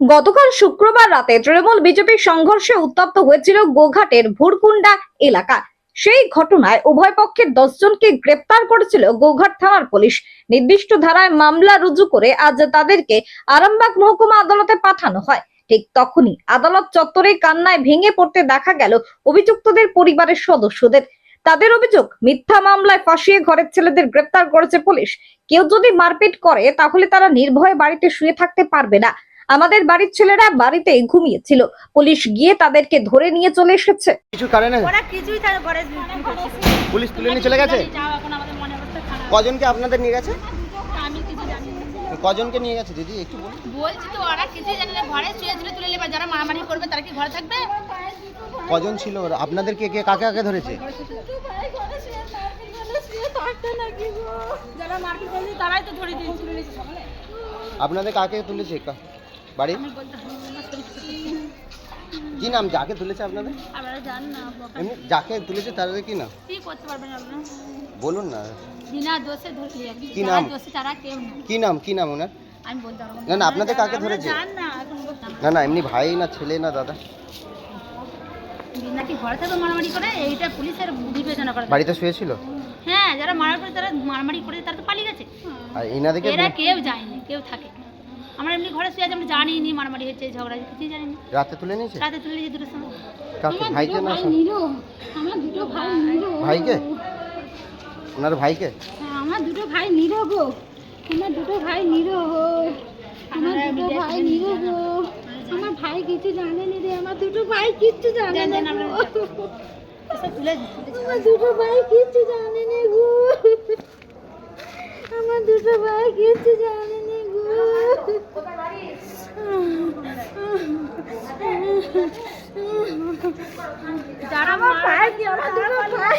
গতকাল শুক্রবার রাতে তৃণমূল বিজেপির সংঘর্ষে উত্তপ্ত হয়েছিল গোঘাটের ভুরকুন্ডা এলাকা সেই ঘটনায় উভয় পক্ষের জনকে গ্রেপ্তার করেছিল গোঘাট থানার পুলিশ। নির্দিষ্ট ধারায় মামলা রুজু করে আজ তাদেরকে আরামবাগ মহকুমা আদালতে পাঠানো হয়। ঠিক তখনই আদালত চত্বরে কান্নায় ভেঙে পড়তে দেখা গেল অভিযুক্তদের পরিবারের সদস্যদের। তাদের অভিযোগ, মিথ্যা মামলায় ফাঁসিয়ে ঘরের ছেলেদের গ্রেপ্তার করেছে পুলিশ। কেউ যদি মারপিট করে, তাহলে তারা নির্ভয়ে বাড়িতে শুয়ে থাকতে পারবে না। আমাদের বাড়ির ছেলেরা বাড়িতে ঘুমিয়েছিল। পুলিশ গিয়ে তাদেরকে ধরে নিয়ে চলে এসেছে। কিছু কারণে ওরা কিছুই তার ঘরে পুলিশ তুলে নিয়ে চলে গেছে? যাও এখন আমাদের মনে অবস্থা খারাপ। কজনকে আপনাদের নিয়ে গেছে? আমি কিছু জানি কজনকে নিয়ে গেছে? দিদি একটু বলুন। বলছি তো ওরা কিছুই জানে না ঘরে শুয়ে ছিল তুলে নেবে যারা মারামারি করবে তারা কি ঘরে থাকবে? কজন ছিল ওরা? আপনাদেরকে কে কাকে কাকে ধরেছে? যারা মারপিট করেছে তারাই তো ধরে দিয়েছে। আপনাদের কাকে তুলেছে? কা- বাড়ি? কি নাম? যাকে তুলেছে আপনাদের? আপনারা জান না এমনি যাকে তুলেছে তাদের কি নাম? কি করতে পারবেন আপনারা বলুন না। বিনা দোষে ধরলি কি নাম? দোষী তারা কেউ না কি নাম? কি নাম ওনার? আমি বলতে পারব না, না, আপনাদের কাকে ধরেছে? জান না। না। না এমনি ভাই না ছেলে না দাদা? নাকি ঘরে থেকে মারামারি করে? এইটা পুলিশের বিবেচনা করে। বাড়িতে শুয়েছিল? হ্যাঁ যারা মারা করে তারা মারামারি করে তারা তো পালিয়ে গেছে। আর এনাদেরকে এরা কেউ যায়নি কেউ থাকে। আমরা এমনি ঘরে শুয়ে আছি আমরা জানি নি মারামারি হচ্ছে ঝগড়া হচ্ছে, কিছুই জানি না রাতে তুলে নিয়েছে? রাতে তুলে যে দুটোর সময়। কাকে ভাইকে না আমার দুটো ভাই নিরো ভাইকে? ওনার ভাইকে? আমার দুটো ভাই নিরো গো। আমার দুটো ভাই নিরো আমার দুটো ভাই নিরো গো। আমার ভাই কিছু জানে নি রে আমার দুটো ভাই কিচ্ছু জানে না। আমার দুটো ভাই কিচ্ছু জানে না গো। আমার দুটো ভাই কিচ্ছু জানে না গো যারা আমার ভাই কি আমার দুটো ভাই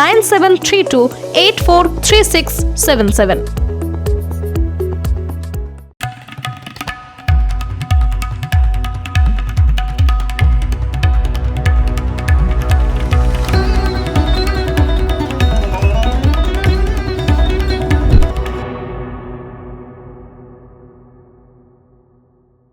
nine seven three two eight four three six seven seven